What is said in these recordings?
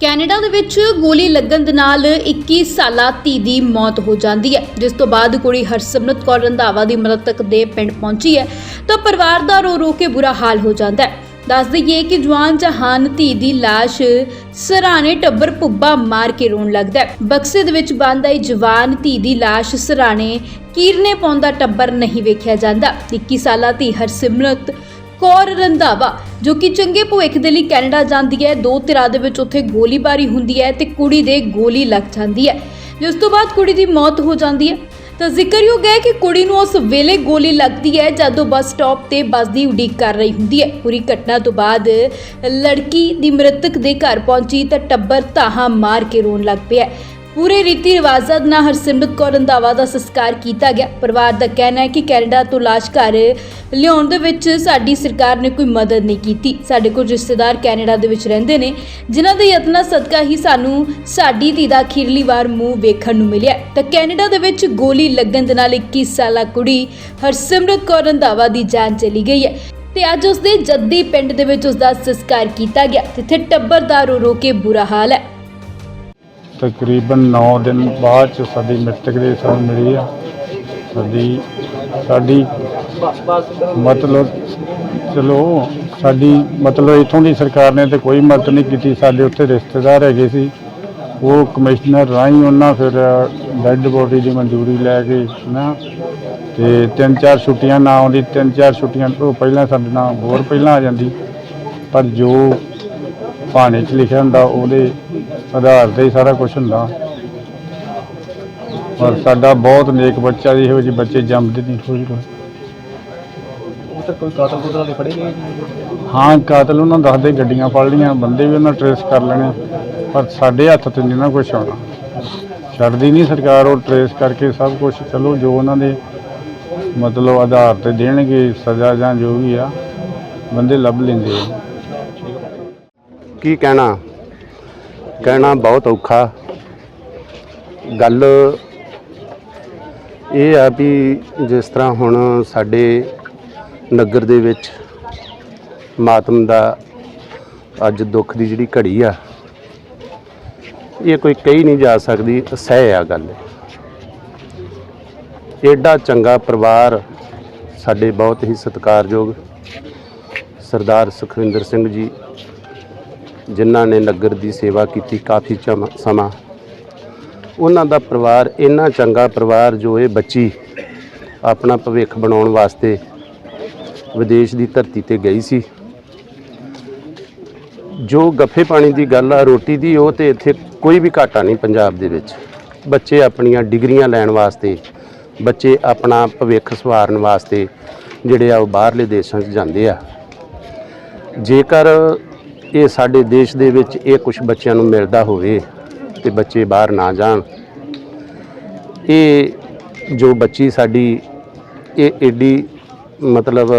Canada ਦੇ ਵਿੱਚ ਗੋਲੀ ਲੱਗਣ ਦੇ ਨਾਲ 21 ਸਾਲਾ ਧੀ ਦੀ ਮੌਤ ਹੋ ਜਾਂਦੀ ਹੈ, ਜਿਸ ਤੋਂ ਬਾਅਦ ਕੁੜੀ ਹਰਸਿਮਰਤ ਕੌਰ ਰੰਧਾਵਾ ਦੀ ਮ੍ਰਿਤਕ ਦੇ ਪਿੰਡ ਪਹੁੰਚੀ ਹੈ, ਤਾਂ ਪਰਿਵਾਰ ਦਾ ਰੋ ਰੋ ਕੇ ਬੁਰਾ ਹਾਲ ਹੋ ਜਾਂਦਾ ਹੈ। ਦੱਸ ਦਈਏ ਕਿ ਜਵਾਨ ਜਹਾਨ ਧੀ ਦੀ ਲਾਸ਼ ਸਰਾਣੇ ਟੱਬਰ ਪੁੱਬਾ ਮਾਰ ਕੇ ਰੋਣ ਲੱਗਦਾ ਹੈ। ਬਕਸੇ ਦੇ ਵਿੱਚ ਬੰਦ ਆਈ ਜਵਾਨ ਧੀ ਦੀ ਲਾਸ਼ ਸਰਾਣੇ ਕੀਰਨੇ ਪਾਉਂਦਾ ਟੱਬਰ ਨਹੀਂ ਵੇਖਿਆ ਜਾਂਦਾ। 21 ਸਾਲਾ ਧੀ ਹਰਸਿਮਰਤ ਕੌਰ ਰੰਧਾਵਾ, ਜੋ ਕਿ ਚੰਗੇ ਭਵਿੱਖ ਦੇ ਲਈ ਕੈਨੇਡਾ ਜਾਂਦੀ ਹੈ, ਦੋ ਧਿਰਾਂ ਦੇ ਵਿੱਚ ਉੱਥੇ ਗੋਲੀਬਾਰੀ ਹੁੰਦੀ ਹੈ ਤੇ ਕੁੜੀ ਦੇ ਗੋਲੀ ਲੱਗ ਜਾਂਦੀ ਹੈ। ਜਿਸ ਤੋਂ ਬਾਅਦ ਕੁੜੀ ਦੀ ਮੌਤ ਹੋ ਜਾਂਦੀ ਹੈ, ਤਾਂ ਜ਼ਿਕਰਯੋਗ ਹੈ ਕਿ ਕੁੜੀ ਨੂੰ ਉਸ ਵੇਲੇ ਗੋਲੀ ਲੱਗਦੀ ਹੈ, ਜਦੋਂ ਬੱਸ ਸਟਾਪ ਤੇ ਬੱਸ ਦੀ ਉਡੀਕ ਕਰ ਰਹੀ ਹੁੰਦੀ ਹੈ। ਪੂਰੀ ਘਟਨਾ ਤੋਂ ਬਾਅਦ ਲੜਕੀ ਦੀ ਮ੍ਰਿਤਕ ਦੇ ਘਰ ਪਹੁੰਚੀ ਤਾਂ ਟੱਬਰ ਧਾਹਾਂ ਮਾਰ ਕੇ ਰੋਣ ਲੱਗ ਪਿਆ ਪੂਰੇ ਰੀਤੀ ਰਿਵਾਜ਼ਾਂ ਨਾਲ ਹਰਸਿਮਰਤ ਕੌਰ ਰੰਧਾਵਾ ਦਾ ਸੰਸਕਾਰ ਕੀਤਾ ਗਿਆ। ਪਰਿਵਾਰ ਦਾ ਕਹਿਣਾ ਹੈ ਕਿ ਕੈਨੇਡਾ ਤੋਂ ਲਾਸ਼ ਘਰ ਲਿਆਉਣ ਦੇ ਵਿੱਚ ਸਾਡੀ ਸਰਕਾਰ ਨੇ ਕੋਈ ਮਦਦ ਨਹੀਂ ਕੀਤੀ। ਸਾਡੇ ਕੁਝ ਰਿਸ਼ਤੇਦਾਰ ਕੈਨੇਡਾ ਦੇ ਵਿੱਚ ਰਹਿੰਦੇ ਨੇ, ਜਿਨ੍ਹਾਂ ਦੇ ਯਤਨਾਂ ਸਦਕਾ ਹੀ ਸਾਨੂੰ ਸਾਡੀ ਧੀ ਦਾ ਅਖੀਰਲੀ ਵਾਰ ਮੂੰਹ ਵੇਖਣ ਨੂੰ ਮਿਲਿਆ ਤਾਂ ਕੈਨੇਡਾ ਦੇ ਵਿੱਚ ਗੋਲੀ ਲੱਗਣ ਦੇ ਨਾਲ 21 ਸਾਲਾ ਕੁੜੀ ਹਰਸਿਮਰਤ ਕੌਰ ਰੰਧਾਵਾ ਦੀ ਜਾਨ ਚਲੀ ਗਈ ਹੈ ਤੇ ਅੱਜ ਉਸ ਦੇ ਜੱਦੀ ਪਿੰਡ ਦੇ ਵਿੱਚ ਉਸ ਦਾ ਸੰਸਕਾਰ ਕੀਤਾ ਗਿਆ। ਜਿੱਥੇ ਟੱਬਰ ਦਾ ਰੋ ਰੋ ਕੇ ਬੁਰਾ ਹਾਲ ਹੈ। ਤਕਰੀਬਨ 9 ਦਿਨ ਬਾਅਦ ਚ ਸਾਡੀ ਮ੍ਰਿਤਕ ਦੇ ਸਾਨੂੰ ਮਿਲੀ ਆ। ਸਾਡੀ ਸਾਡੀ ਮਤਲਬ, ਚਲੋ, ਸਾਡੀ ਮਤਲਬ ਇਥੋਂ ਦੀ ਸਰਕਾਰ ਨੇ ਤੇ ਕੋਈ ਮਦਦ ਨਹੀਂ ਕੀਤੀ। ਸਾਡੇ ਉੱਥੇ ਰਿਸ਼ਤੇਦਾਰ ਹੈਗੇ ਸੀ। ਉਹ ਕਮਿਸ਼ਨਰ ਰਾਹੀਂ ਉਹਨਾਂ ਫਿਰ ਡੈੱਡ ਬੋਡੀ ਦੀ ਮਨਜ਼ੂਰੀ ਲੈ ਕੇ ਨਾ ਤੇ ਤਿੰਨ ਚਾਰ ਛੁੱਟੀਆਂ ਨਾ ਆਉਂਦੀ, ਤਿੰਨ ਚਾਰ ਛੁੱਟੀਆਂ ਤੋਂ ਪਹਿਲਾਂ ਸਾਡੇ ਨਾਲ, ਹੋਰ ਪਹਿਲਾਂ ਆ ਜਾਂਦੀ। ਪਰ ਜੋ ਭਾਣੇ 'ਚ ਲਿਖਿਆ ਹੁੰਦਾ ਉਹਦੇ ਆਧਾਰ ਤੇ ਹੀ ਸਾਰਾ ਕੁਝ ਹੁੰਦਾ। ਪਰ ਸਾਡਾ ਬਹੁਤ ਨੇਕ ਬੱਚਾ ਜੀ ਇਹੋ ਜਿਹੇ ਬੱਚੇ ਜੰਮਦੇ ਨਹੀਂ ਕੋਈ ਕੋਈ ਉਹ ਤਾਂ ਕੋਈ ਕਾਤਲ ਕੁਤਲ ਵਾਲੇ ਫੜੇ ਗਏ? ਹਾਂ ਕਾਤਲ ਉਹਨਾਂ ਦੱਸਦੇ ਗੱਡੀਆਂ ਫੜ ਲਈਆਂ ਬੰਦੇ ਵੀ ਉਹਨਾਂ ਟਰੇਸ ਕਰ ਲੈਣੇ। ਪਰ ਸਾਡੇ ਹੱਥ ਤੇ ਨਹੀਂ ਨਾ ਕੁਝ ਆਉਣਾ। ਛੱਡਦੀ ਨਹੀਂ ਸਰਕਾਰ ਉਹ ਟਰੇਸ ਕਰਕੇ ਸਭ ਕੁਝ ਚਲੋ ਜੋ ਉਹਨਾਂ ਦੇ ਮਤਲਬ ਆਧਾਰ ਤੇ ਦੇਣਗੇ ਸਜ਼ਾ ਜਾਂ ਜੋ ਵੀ ਆ ਬੰਦੇ ਲੱਭ ਲੈਂਦੇ ਆ। ਕੀ ਕਹਿਣਾ? ਕਹਿਣਾ ਬਹੁਤ ਔਖਾ। ਗੱਲ ਇਹ ਆ ਵੀ ਜਿਸ ਤਰ੍ਹਾਂ ਹੁਣ ਸਾਡੇ ਨਗਰ ਦੇ ਵਿੱਚ ਮਾਤਮ ਦਾ ਅੱਜ ਦੁੱਖ ਦੀ ਜਿਹੜੀ ਘੜੀ ਆ, ਇਹ ਕੋਈ ਕਹੀ ਨਹੀਂ ਜਾ ਸਕਦੀ, ਅਸਹਿ ਆ ਗੱਲ। ਏਡਾ ਚੰਗਾ ਪਰਿਵਾਰ ਸਾਡੇ ਬਹੁਤ ਹੀ ਸਤਿਕਾਰਯੋਗ ਸਰਦਾਰ ਸੁਖਵਿੰਦਰ ਸਿੰਘ ਜੀ ਜਿਨ੍ਹਾਂ ਨੇ ਨਗਰ ਦੀ ਸੇਵਾ ਕੀਤੀ ਕਾਫੀ ਚਮ- ਸਮਾਂ। ਉਹਨਾਂ ਦਾ ਪਰਿਵਾਰ ਇੰਨਾ ਚੰਗਾ ਪਰਿਵਾਰ ਜੋ ਇਹ ਬੱਚੀ ਆਪਣਾ ਭਵਿੱਖ ਬਣਾਉਣ ਵਾਸਤੇ ਵਿਦੇਸ਼ ਦੀ ਧਰਤੀ ਤੇ ਗਈ ਸੀ। ਜੋ ਗੱਫੇ ਪਾਣੀ ਦੀ ਗੱਲ ਆ, ਰੋਟੀ ਦੀ, ਉਹ ਤੇ ਇੱਥੇ ਕੋਈ ਵੀ ਘਾਟਾ ਨਹੀਂ ਪੰਜਾਬ ਦੇ ਵਿੱਚ। ਬੱਚੇ ਆਪਣੀਆਂ ਡਿਗਰੀਆਂ ਲੈਣ ਵਾਸਤੇ, ਬੱਚੇ ਆਪਣਾ ਭਵਿੱਖ ਸਵਾਰਨ ਵਾਸਤੇ ਜਿਹੜੇ ਆ ਉਹ ਬਾਹਰਲੇ ਦੇਸ਼ਾਂ 'ਚ ਜਾਂਦੇ ਆ। ਜੇਕਰ ਇਹ ਸਾਡੇ ਦੇਸ਼ ਦੇ ਵਿੱਚ ਇਹ ਕੁਝ ਬੱਚਿਆਂ ਨੂੰ ਮਿਲਦਾ ਹੋਵੇ ਤੇ ਬੱਚੇ ਬਾਹਰ ਨਾ ਜਾਣ। ਇਹ ਜੋ ਬੱਚੀ ਸਾਡੀ, ਇਹ ਏਡੀ ਮਤਲਬ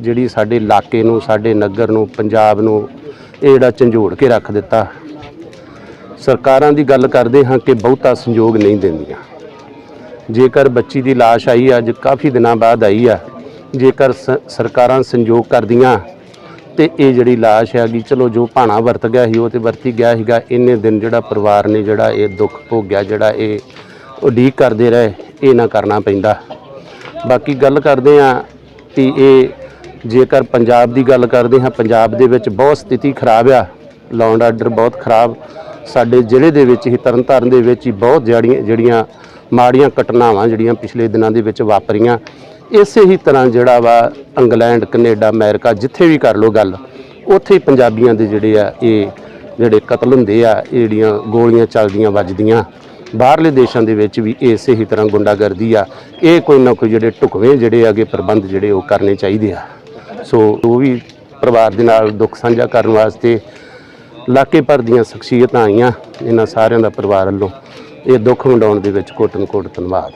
ਜਿਹੜੀ ਸਾਡੇ ਇਲਾਕੇ ਨੂੰ, ਸਾਡੇ ਨਗਰ ਨੂੰ, ਪੰਜਾਬ ਨੂੰ ਇਹ ਜਿਹੜਾ ਝੰਜੋੜ ਕੇ ਰੱਖ ਦਿੱਤਾ। ਸਰਕਾਰਾਂ ਦੀ ਗੱਲ ਕਰਦੇ ਹਾਂ ਕਿ ਬਹੁਤਾ ਸੰਯੋਗ ਨਹੀਂ ਦਿੰਦੀਆਂ। ਜੇਕਰ ਬੱਚੀ ਦੀ ਲਾਸ਼ ਆਈ ਅੱਜ ਕਾਫੀ ਦਿਨਾਂ ਬਾਅਦ ਆਈ ਆ, ਜੇਕਰ ਸ- ਸਰਕਾਰਾਂ ਸੰਯੋਗ ਕਰਦੀਆਂ ਤੇ ਇਹ ਜਿਹੜੀ ਲਾਸ਼ ਹੈਗੀ, ਚਲੋ ਜੋ ਭਾਣਾ ਵਰਤ ਗਿਆ ਸੀ, ਉਹ ਤੇ ਵਰਤੀ ਗਿਆ ਸੀਗਾ। ਇੰਨੇ ਦਿਨ ਜਿਹੜਾ ਪਰਿਵਾਰ ਨੇ ਜਿਹੜਾ ਇਹ ਦੁੱਖ ਭੋਗਿਆ, ਜਿਹੜਾ ਇਹ ਉਡੀਕ ਕਰਦੇ ਰਹੇ, ਇਹ ਨਾ ਕਰਨਾ ਪੈਂਦਾ। ਬਾਕੀ ਗੱਲ ਕਰਦੇ ਆ ਕਿ ਇਹ ਜੇਕਰ ਪੰਜਾਬ ਦੀ ਗੱਲ ਕਰਦੇ ਹਾਂ, ਪੰਜਾਬ ਦੇ ਵਿੱਚ ਬਹੁਤ ਸਥਿਤੀ ਖਰਾਬ ਆ। ਲਾਅ ਆਰਡਰ ਬਹੁਤ ਖਰਾਬ। ਸਾਡੇ ਜ਼ਿਲ੍ਹੇ ਦੇ ਵਿੱਚ ਹੀ, ਤਰਨਤਾਰਨ ਦੇ ਵਿੱਚ ਹੀ ਬਹੁਤ ਜਿਹੜੀਆਂ ਜਿਹੜੀਆਂ ਮਾੜੀਆਂ ਘਟਨਾਵਾਂ ਜਿਹੜੀਆਂ ਪਿਛਲੇ ਦਿਨਾਂ ਦੇ ਵਿੱਚ ਵਾਪਰੀਆਂ, ਇਸੇ ਹੀ ਤਰ੍ਹਾਂ ਜਿਹੜਾ ਵਾ ਇੰਗਲੈਂਡ, ਕੈਨੇਡਾ, ਅਮਰੀਕਾ ਜਿੱਥੇ ਵੀ ਕਰ ਲੋ ਗੱਲ, ਉੱਥੇ ਹੀ ਪੰਜਾਬੀਆਂ ਦੇ ਜਿਹੜੇ ਆ, ਇਹ ਜਿਹੜੇ ਕਤਲ ਹੁੰਦੇ ਆ, ਇਹ ਜਿਹੜੀਆਂ ਗੋਲੀਆਂ ਚੱਲਦੀਆਂ ਵੱਜਦੀਆਂ। ਬਾਹਰਲੇ ਦੇਸ਼ਾਂ ਦੇ ਵਿੱਚ ਵੀ ਇਸੇ ਹੀ ਤਰ੍ਹਾਂ ਗੁੰਡਾਗਰਦੀ ਆ। ਇਹ ਕੋਈ ਨਾ ਕੋਈ ਜਿਹੜੇ ਢੁਕਵੇਂ ਜਿਹੜੇ ਹੈਗੇ ਪ੍ਰਬੰਧ ਜਿਹੜੇ ਉਹ ਕਰਨੇ ਚਾਹੀਦੇ ਆ। ਸੋ ਉਹ ਵੀ ਪਰਿਵਾਰ ਦੇ ਨਾਲ ਦੁੱਖ ਸਾਂਝਾ ਕਰਨ ਵਾਸਤੇ ਇਲਾਕੇ ਭਰ ਦੀਆਂ ਸ਼ਖਸੀਅਤਾਂ ਆਈਆਂ, ਇਹਨਾਂ ਸਾਰਿਆਂ ਦਾ ਪਰਿਵਾਰ ਵੱਲੋਂ। ਇਹ ਦੁੱਖ ਵੰਡਾਉਣ ਦੇ ਵਿੱਚ ਕੋਟਨ ਕੋਟ ਧੰਨਵਾਦ।